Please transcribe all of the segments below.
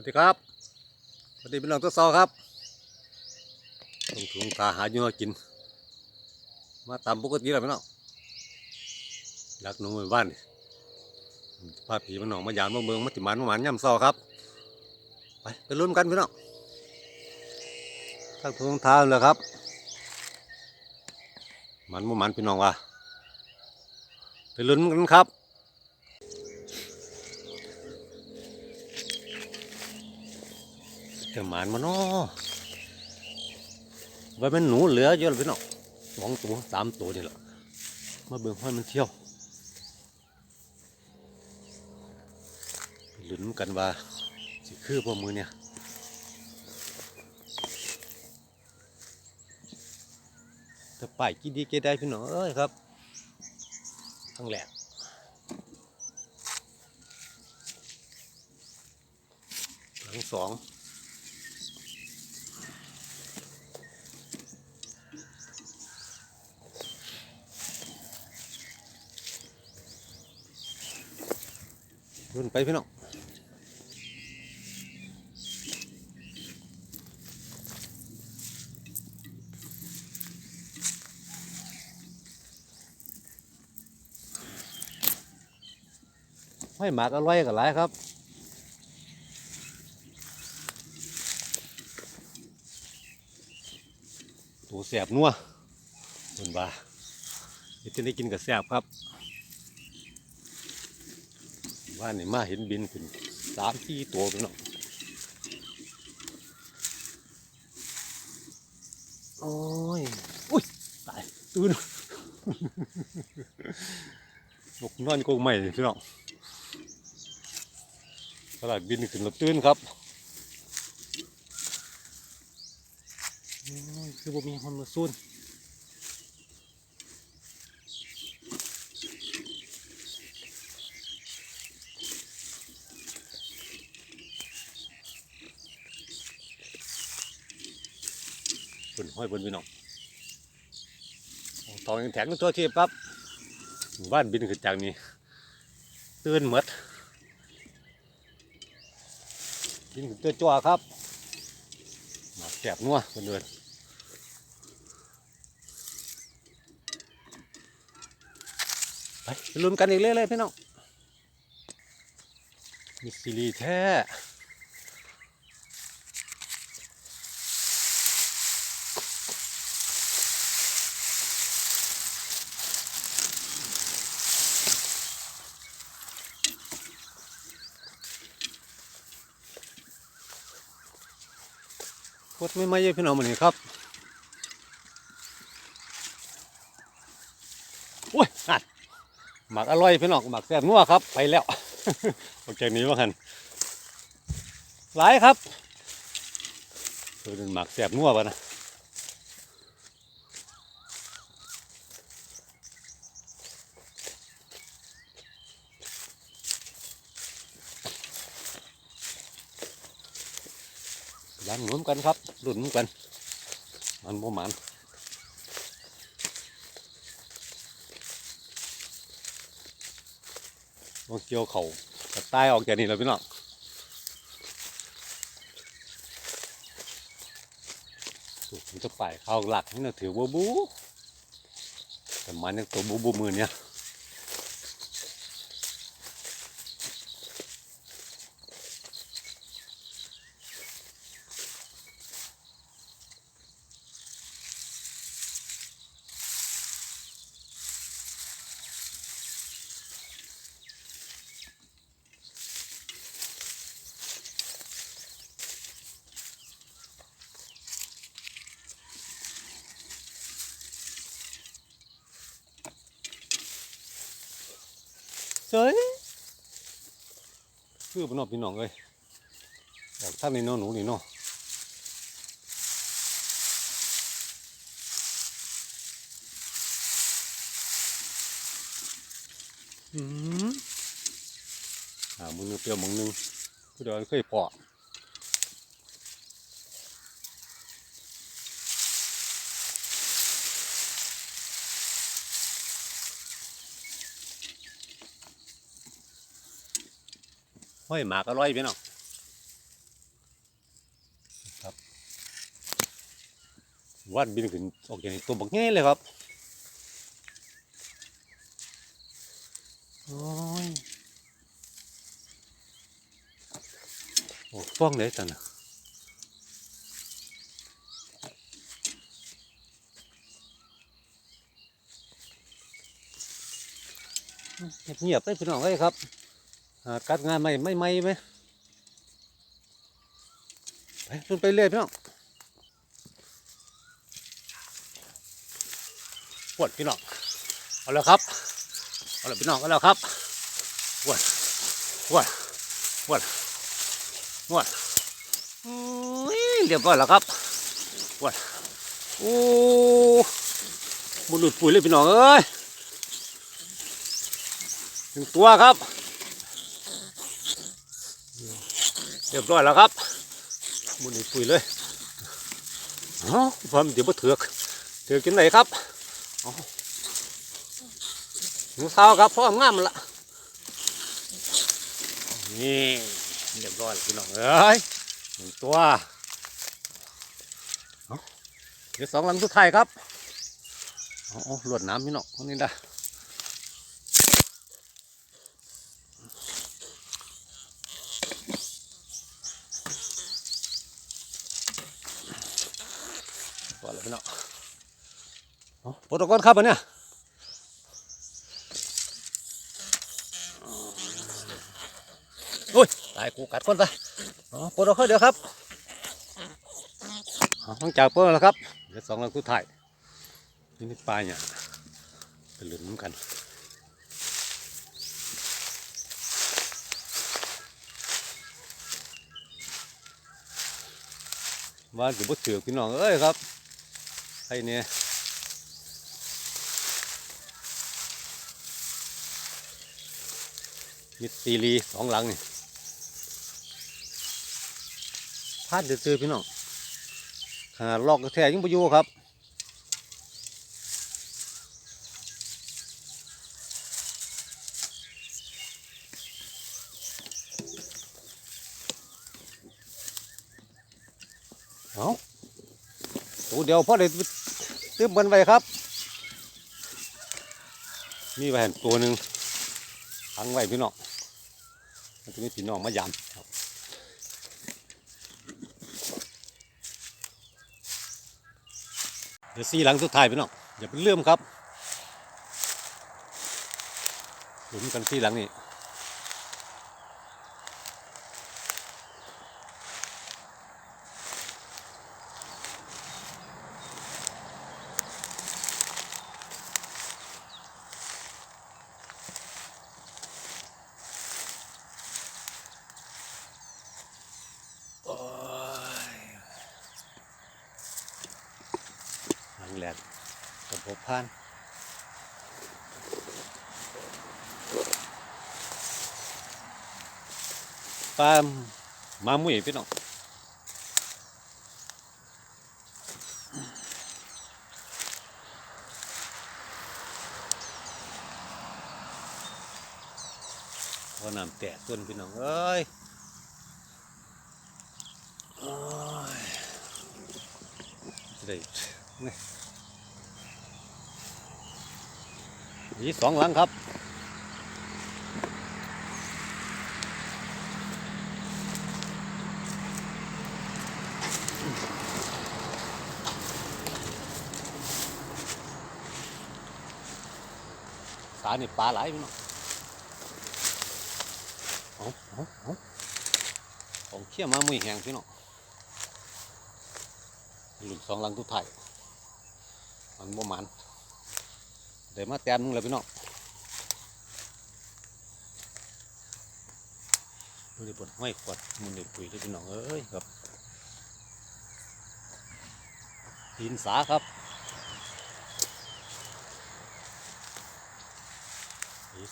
วัสดีครับ สวัสดีพี่น้องทุกซอครับต้องถุงตาหาอยู่มากิน มาตามปกติแล้วพี่น้องรักหนูหมู่บ้านพาผีมันน้องมาหยามมาเมืองมาติมันมาหมันย่ำซอครับ ไปไปลุ้นกันพี่น้องทั้งถุงเท้าเลยครับหมันมาหมันพี่น้องว่าไปลุ้นกันครับ จะหมานมาเนาะว่ามันหนูเหลือเยอะเลยพี่น้องสองตัวสามตัวนี่แหละมาเบิ่งห้อยมันเที่ยวลุ้นกันว่าสิคือพวกมือเนี่ยถ้าไปกินดีเกได้พี่น้องเอ้ยครับทั้งแหลกทั้งสอง รุ่นไปพี่น้องไม่หมากอร่อยกันหลายครับตัวแสบนัวคนบ้าจะได้กินกับแสบครับ ว่านี่มาเห็นบินขึ้นสามที่ตัวพี่น้องโอ้ยอุ้ยตายตื่นนกนอนก็ไม่พี่น้องตลาดบินขึ้นแล้วตื่นครับโอ้ยคือบ่มีคนมาซุ่น ห้อยบนพี่น้องตองยังแข็งตัวทียบครับบ้านบินขึ้นจากนี้ตื่นหมดบินขึ้นตัวจั่วครับหมาแสบนัวคนเดินไปลุ้นกันอีกเรื่อยๆพี่น้องมีซีรีส์แท้ พดไม่ไม่เยอะพี่น้องมันนี่ครับอุ้ยหัดหมักอร่อยพี่น้องหมักแซ่บนัวครับ ไปแล้วออกจากนี้ว่ากันหลายครับตัวนึงหมักแซ่บนัวปะนะ ยันหนุนกันครับหลุนกัน มันบ่หมันลองเกี่ยวเขากระต่ายออกจากนี่แล้วพี่น้องสุกมันจะไปเข้าหลักนี่นะถือบูบูแต่มันยังตัวบูบูมือเนี่ย เจ้ยคือพี่น้องพี่น้องเอ้ยอยากท่านนี่เนาะหนูนี่เนาะอืมอ่ามึงเปรี้ยวมึงนึงคือเดี๋ยวเคยพอ ห้อยหมากร่อยพี่น้องครับวัานบินขึ้นออกอย่างตัวบักง่ายเลยครับโอ้ยโอ้ฟ้องเลยตันนะเงียบๆได้พี่น้องเลยครับ กัดงานใหม่ไม่ไม่ไหมไปขึ้นไปเรื่อยพี่น้องปวดพี่น้องเอาแล้วครับเอาแล้วพี่น้องเอาแล้วครับปวดปวดปวดปวดอุ้ยเรียบร้อยแล้วครับปวดโอ้บุหลุดปุ๋ยเลยพี่น้องเอ้ยหนึ่งตัวครับ เรียบร้อยแล้วครับบุหลุดปุ๋ยเลยเอ้าความเดี๋ยวมาเถือกเถือกกินไหนครับเอาหนูสาครับพ่องามละนี่เรียบร้อยพี่น้องเอ้ยหนึ่งตัวเดี๋ยวสองลังสุดท้ายครับอาเอาลวดน้ำพี่น้องนนี้ได้ พี่น้องโปรตกอนครับอันเนี้ยโอ้ยตายกูกัดคนซะเอาโปรตกอนเดี๋ยวครับเอาหลังจากโปรแล้วครับ เดี๋ยวสองหลังสุดท้ายนี่นี่ปลาเนี่ยเป็นหลุมน้ำกันบ้านถือบ่ถือพี่น้องเอ้ยครับ ไอ้เนี่ยมิดซีรีสองหลังนี่พลาดซื้อพี่น้องขนาดลอกกระแทกยังบ่อยู่ครับเอา ตัวเดียวพ่อได้ตื้มบนไว้ครับ มีแหวนตัวหนึ่งขังไว้พี่น้องมันจะมีพี่น้องมายามครับเดี๋ยวซีหลังสุดท้ายพี่น้องอย่าเป็นเลื่อมครับหลุมกันซีหลังนี่ แหลกกระบบพานปลามามุ้ยพี่น้องพอน้ำแตกต้นพี่น้องเอ้ยโอ้ยได้นี่ มีสองหลังครับสานี่ปลาหลายพี่น้องเอาเของเขี้ยมามุยแหงพี่น้องหลุมสองหลังทุกไทยมันบ่มัน ดี๋ยวมาแต้มนึงเลยพี่น้องดูดิบนห้อยขวดมันเด็ดปุ๋ยเลยพี่น้องเอ้ยครับหินสาครับ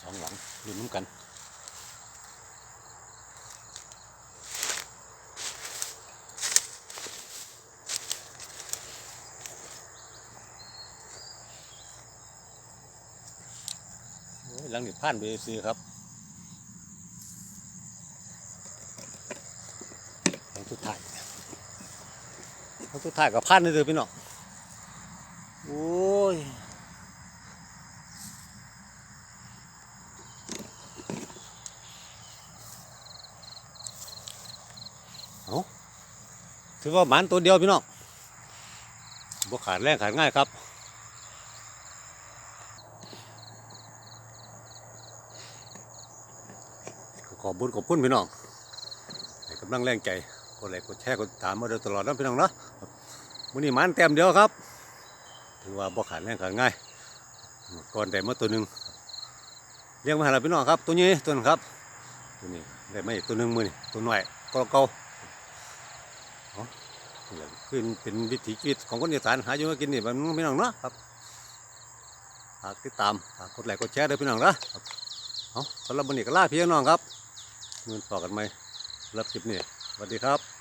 สองหลังรุ่น้ำกัน ลังนี่ผ่านไปซื้อครับหลังสุดท้ายหลังสุดท้ายก็ผ่านเลยเด้อพี่น้องโอ้ยถือว่าหมันตัวเดียวพี่น้องบ่ขาดแรงขาดง่ายครับ ขอบบุญขอบคุณพี่น้องให้กำลังแรงใจกดไลค์กดแชร์กดตามมาโดยตลอดนะพี่น้องเนาะมื้อนี้มันแต้มเดียวครับ ถือว่าบ่ขาดแรงขาดง่ายก่อนได้มาตัวหนึ่งเลี้ยงมาให้เราพี่น้องครับ ตัวนี้ตัวนึงครับ ตัวนี้ได้มาอีกตัวหนึ่งมือนี่ตัวหน้อยก็เก่าๆเอานี่แหละคือเป็นวิถีชีวิตของคนอีสานหาอยู่มากินนี่แบบนี้พี่น้องเนาะครับฝากติดตามฝากกดไลค์กดแชร์ด้วยพี่น้องนะเอาสำหรับวันนี้ก็ลาพี่น้องครับ มือนต่อกันไหมรับคลิปนี้สวัสดีครับ